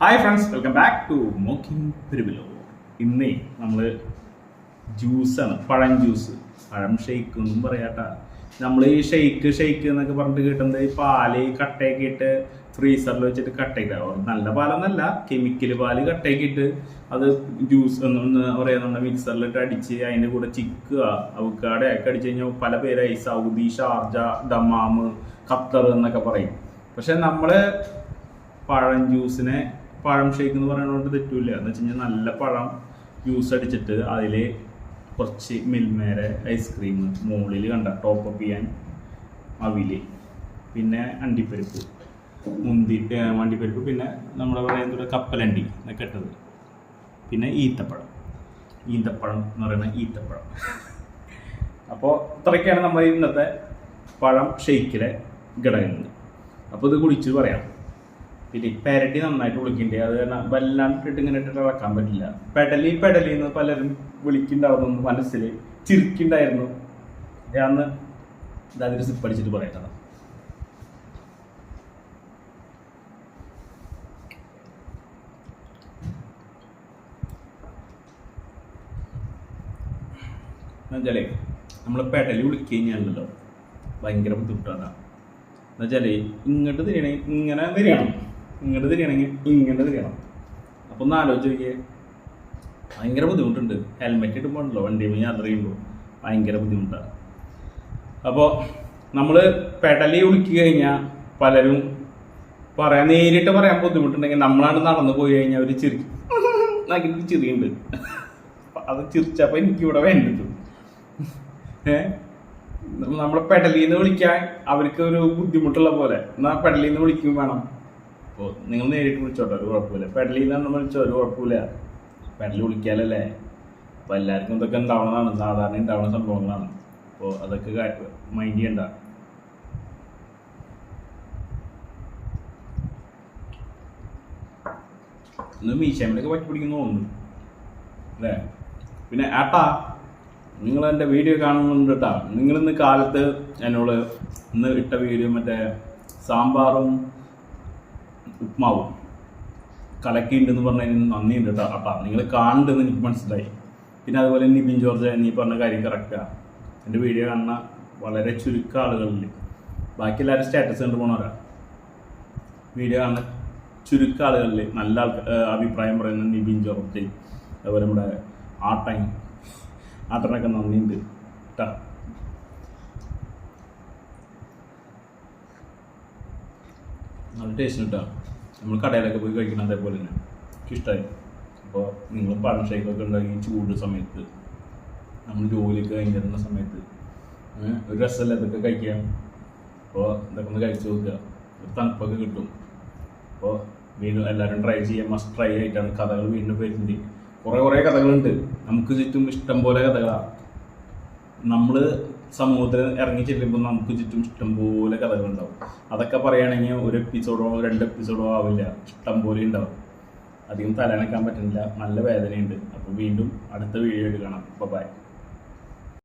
Hi friends welcome back to mocking പെരുവിലോ ഇന്നേ നമ്മൾ ജ്യൂസാണ് പഴം ജ്യൂസ് പഴം ഷെയ്ക്ക് ഒന്നും പറയാട്ട. നമ്മൾ ഈ ഷെയ്ക്ക് ഷെയ്ക്ക് എന്നൊക്കെ പറഞ്ഞിട്ട് കിട്ടുന്നത് ഈ പാൽ കട്ടയൊക്കെ ഇട്ട് ഫ്രീസറിൽ വെച്ചിട്ട് കട്ടയിട്ട് നല്ല പാലൊന്നല്ല കെമിക്കൽ പാൽ കട്ടയൊക്കെ ഇട്ട് അത് ജ്യൂസ് എന്നൊന്ന് പറയുന്നുണ്ട് മിക്സറിലിട്ട് അടിച്ച് അതിന്റെ കൂടെ ചിക്കുക അവക്കാടെ ഒക്കെ അടിച്ച് കഴിഞ്ഞാൽ പല പേരായി. സൗദി ഷാർജ ദമാമ് ഖത്തർ എന്നൊക്കെ പറയും. പക്ഷെ നമ്മൾ പഴം ജ്യൂസിനെ പഴം ഷേക്ക് എന്ന് പറയുന്നതുകൊണ്ട് തെറ്റില്ല എന്ന് വെച്ച് കഴിഞ്ഞാൽ നല്ല പഴം ജ്യൂസ് അടിച്ചിട്ട് അതിൽ കുറച്ച് മിൽമേരെ ഐസ്ക്രീം മുകളിൽ കണ്ട ടോപ്പ് അപ്പ് ചെയ്യാൻ അവിൽ. പിന്നെ അണ്ടിപ്പരിപ്പ്. മുന്തി അണ്ടിപ്പരിപ്പ്. പിന്നെ നമ്മുടെ പറയുന്നത് കപ്പലണ്ടി എന്നൊക്കെ ഇട്ടത്. പിന്നെ ഈത്തപ്പഴം. ഈന്തപ്പഴം എന്ന് പറയുന്ന ഈത്തപ്പഴം. അപ്പോൾ ഇത്രയൊക്കെയാണ് നമ്മൾ ഇന്നത്തെ പഴം ഷെയ്ക്കിലെ ഘടകങ്ങൾ. അപ്പോൾ ഇത് കുടിച്ച് പറയാം. പിന്നെ ഈ പെരട്ടി നന്നായിട്ട് വിളിക്കണ്ടേ? അത് കാരണം വല്ലാണ്ടിട്ട് ഇങ്ങനെ ഇട്ടിട്ട് ഇളക്കാൻ പറ്റില്ല. പെടലി പെടലി എന്ന് പലരും വിളിക്കുന്നുണ്ടാവുന്നു മനസ്സിൽ ചിരിക്കുണ്ടായിരുന്നു ഞാൻ ഇതാദ്യം സിപ്പ് അടിച്ചിട്ട് പറയട്ടെ എന്നുവെച്ചാലേ നമ്മൾ പെടലി വിളിക്കുക കഴിഞ്ഞാണല്ലോ ഭയങ്കര ബുദ്ധിമുട്ടാണ്. എന്നുവെച്ചാലേ ഇങ്ങോട്ട് തിരിയണമെങ്കിൽ ഇങ്ങനെ തിരിയണം ഇങ്ങോട്ട് തിരിയണമെങ്കിൽ ഇങ്ങനെ തിരിയണം അപ്പം ഒന്ന് ആലോചിച്ച് നോക്കിയേ. ഭയങ്കര ബുദ്ധിമുട്ടുണ്ട്. ഹെൽമെറ്റ് ഇടുമ്പോഴല്ലോ വണ്ടി യാത്ര ചെയ്യുമ്പോൾ ഭയങ്കര ബുദ്ധിമുട്ടാണ്. അപ്പോൾ നമ്മൾ പെടലി വിളിക്കുക കഴിഞ്ഞാൽ പലരും പറയാൻ നേരിട്ട് പറയാൻ ബുദ്ധിമുട്ടുണ്ടെങ്കിൽ നമ്മളാണ് നടന്നു പോയി കഴിഞ്ഞാൽ അവർ ചിരി എനിക്ക് ചിരിയുണ്ട്. അത് ചിരിച്ചപ്പോൾ എനിക്കിവിടെ വേണ്ടത്. ഏഹ് നമ്മളെ പെടലിന്ന് വിളിക്കാൻ അവർക്ക് ഒരു ബുദ്ധിമുട്ടുള്ള പോലെ. എന്നാൽ പെടലിന്ന് വിളിക്കും വേണം. അപ്പോൾ നിങ്ങൾ നേരിട്ട് വിളിച്ചോട്ടെ ഒരു കുഴപ്പമില്ല. പെടലിന്ന് നമ്മൾ വിളിച്ചോ ഒരു കുഴപ്പമില്ല. പെടൽ വിളിക്കാലല്ലേ? അപ്പോൾ എല്ലാവർക്കും ഇതൊക്കെ ഉണ്ടാവണതാണ് സാധാരണ ഉണ്ടാവുന്ന സംഭവങ്ങളാണ്. അപ്പോൾ അതൊക്കെ മൈൻഡ് ചെയ്യണ്ട. ഇന്ന് മീശാമിലൊക്കെ പറ്റി പിടിക്കുന്നു തോന്നുന്നു. അല്ലേ? പിന്നെ ആട്ടാ നിങ്ങൾ എന്റെ വീഡിയോ കാണുന്നുണ്ട് കേട്ടാ. നിങ്ങൾ ഇന്ന് കാലത്ത് എന്നോട് ഇന്ന് ഇട്ട വീഡിയോ മറ്റേ സാമ്പാറും ഉപ്മാവും. കലക്കിയിട്ടുണ്ടെന്ന് പറഞ്ഞതിന് നന്ദിയുണ്ട് കേട്ടോ അട്ടാ നിങ്ങൾ കാണുന്നുണ്ടെന്ന് എനിക്ക് മനസ്സിലായി. പിന്നെ അതുപോലെ നിബിൻ ജോർജ് നീ പറഞ്ഞ കാര്യം കറക്റ്റാണ് എന്റെ വീഡിയോ കാണുന്ന വളരെ ചുരുക്കം ആളുകളിൽ ബാക്കി എല്ലാവരും സ്റ്റാറ്റസ് കണ്ടു പോണവരാ. വീഡിയോ കാണുന്ന ചുരുക്കം ആളുകളിൽ നല്ല ആൾക്കാർ അഭിപ്രായം പറയുന്ന നിബിൻ ജോർജ്. അതുപോലെ നമ്മുടെ ആട്ടൻ. ആട്ടനൊക്കെ നന്ദിയുണ്ട് കേട്ടാ നല്ല ടേസ്റ്റ് കിട്ടാം. നമ്മൾ കടയിലൊക്കെ പോയി കഴിക്കണം അതേപോലെ തന്നെ. എനിക്കിഷ്ടമായി അപ്പോൾ നിങ്ങൾ പഴം ഷേക്കൊക്കെ ഉണ്ടാക്കി ചൂട് സമയത്ത്. നമ്മൾ ജോലിയൊക്കെ കഴിഞ്ഞിരുന്ന സമയത്ത്. ഒരു രസമല്ല ഇതൊക്കെ കഴിക്കാം അപ്പോൾ ഇതൊക്കെ ഒന്ന് കഴിച്ചു നോക്കുക. ഒരു തണുപ്പൊക്കെ കിട്ടും. അപ്പോൾ വീണ്ടും എല്ലാവരും ട്രൈ ചെയ്യാൻ മസ്റ്റ് ട്രൈ ആയിട്ടാണ് കഥകൾ വീണ്ടും വരുന്നത്. കുറേ കുറേ കഥകളുണ്ട്. നമുക്ക് ചുറ്റും ഇഷ്ടം പോലെ കഥകളാണ് നമ്മൾ സമൂഹത്തിൽ ഇറങ്ങി ചെല്ലുമ്പോൾ നമുക്ക് ചുറ്റും ഇഷ്ടം പോലെ കഥകളുണ്ടാവും അതൊക്കെ പറയുകയാണെങ്കിൽ ഒരു എപ്പിസോഡോ രണ്ട് എപ്പിസോഡോ ആവില്ല. ഇഷ്ടം പോലെ ഉണ്ടാവും. അധികം തലനക്കാൻ പറ്റുന്നില്ല. നല്ല വേദനയുണ്ട്. അപ്പോൾ വീണ്ടും അടുത്ത വീഡിയോ കാണാം ബൈ